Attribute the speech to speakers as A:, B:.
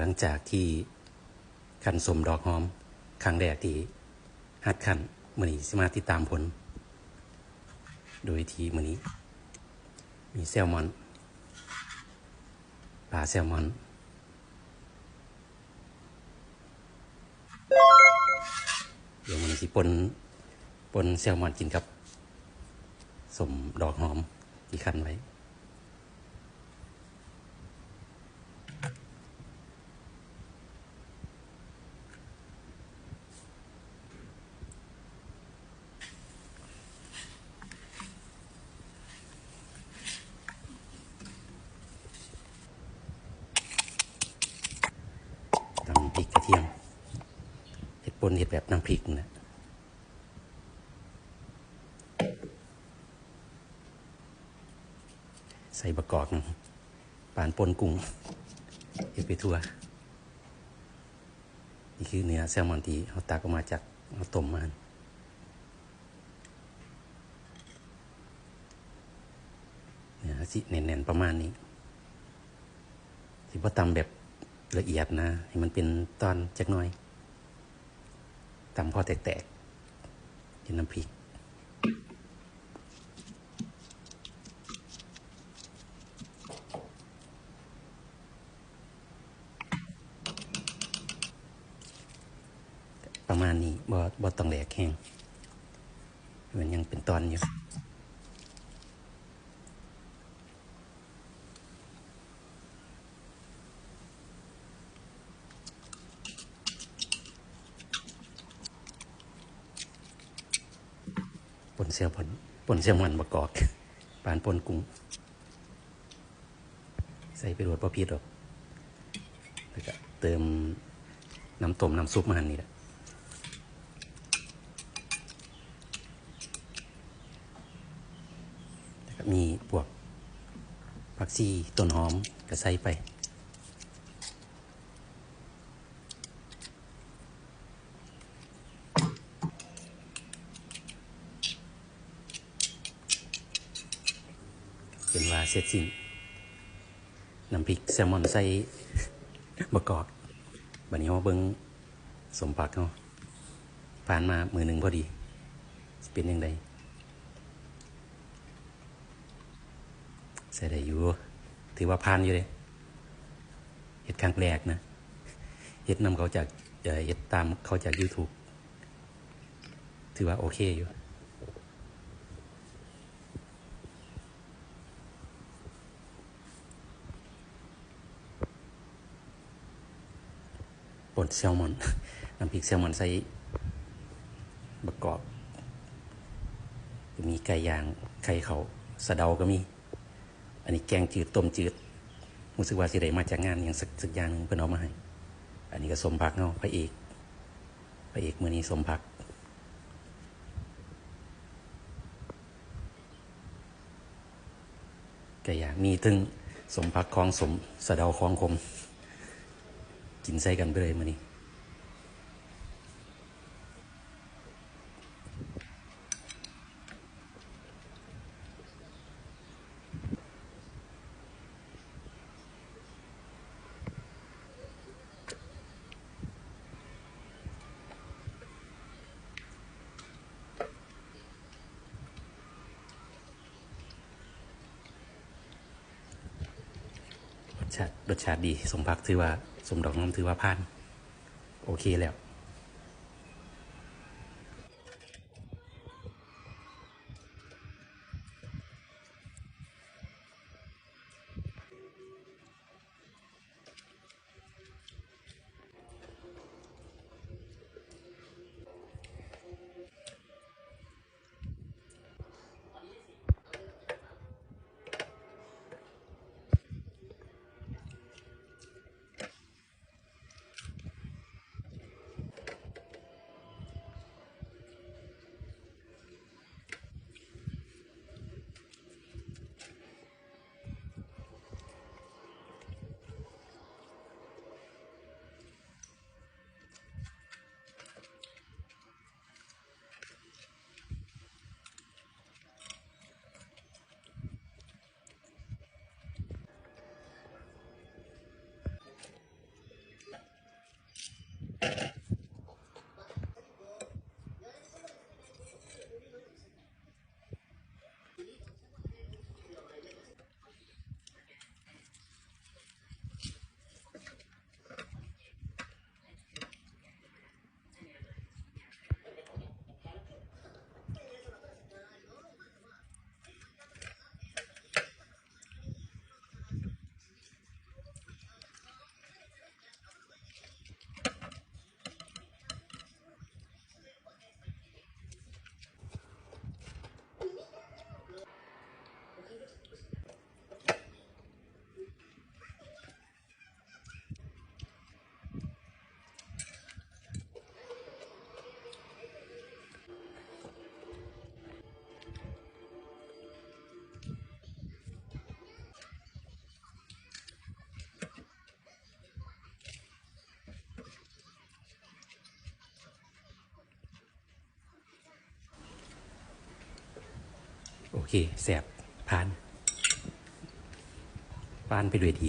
A: หลังจากที่คันสมดอกหอมครั้งแรกที่ฮัดคันมือนี้สมาติดตามผล โดยที่มือนี้ มีแซลมอนปลาแซลมอนเดี๋ยวมันสิปนปนแซลมอนกินกับสมดอกหอมที่คันไว้ ตำพริกกระเทียม เห็ดปนเห็ดแบบน้ำพริกนะใส่บะกอกนะปานปนกุ้งเห็ดไปทั่วนี่คือเนื้อแซลมอนที่เขาตักออกมาจากเขาต้มมาเนื้อสิเน่นๆประมาณนี้ที่พอตำแบบละเอียดนะ ให้มันเป็นตอนจักหน่อย ตำพอแตกๆกินน้ำพริกประมาณนี้บ่บ่ต้องแหลกแห้งมันยังเป็นตอนอยู่ ปนเซลมอนปนเซลมอนประกอบปานปนกุ้งใส่ไปรวดประพีดหรอกแล้วก็เติมน้ำต้มน้ำซุปมาหันนี่แหละแล้วก็มีพวกผักชีต้นหอมก็ใส่ไป เสร็จสิ้นน้ำพริกแซลมอนใส่มะกอกบันนี้เขาเบิ้งสมผักเขาผ่านมามือหนึ่งพอดีเป็นยังไงใส่ได้อยู่ ถือว่าผ่านอยู่เลยเห็ดครั้งแรกนะเห็ดนำเขาจากเอ่อเห็ดตามเขาจาก YouTube ถือว่าโอเคอยู่ ปนแซลมอนน้ำพริกแซลมอนใส่บะกอบ มีไก่ย่างไข่เขาสะเดาก็มี อันนี้แกงจืดต้มจืดรู้สึกว่าสิได้มาจากงานอย่างสักสักอย่างหนึงเพิ่นเอามาให้ อันนี้ก็สมพักเนาะพระเอกพระเอกมือนี้สมพักไก่ย่างมีถึงสมพักคลองสมสะเดาคลองคม กินใส่กันไปเลยมานี่รสชาติรสชาติดีสมพักถือว่า ส่งดอกน้ำถือว่าผ่าน โอเคแล้ว โอเคแสบผ่านผ่านไปด้วยดี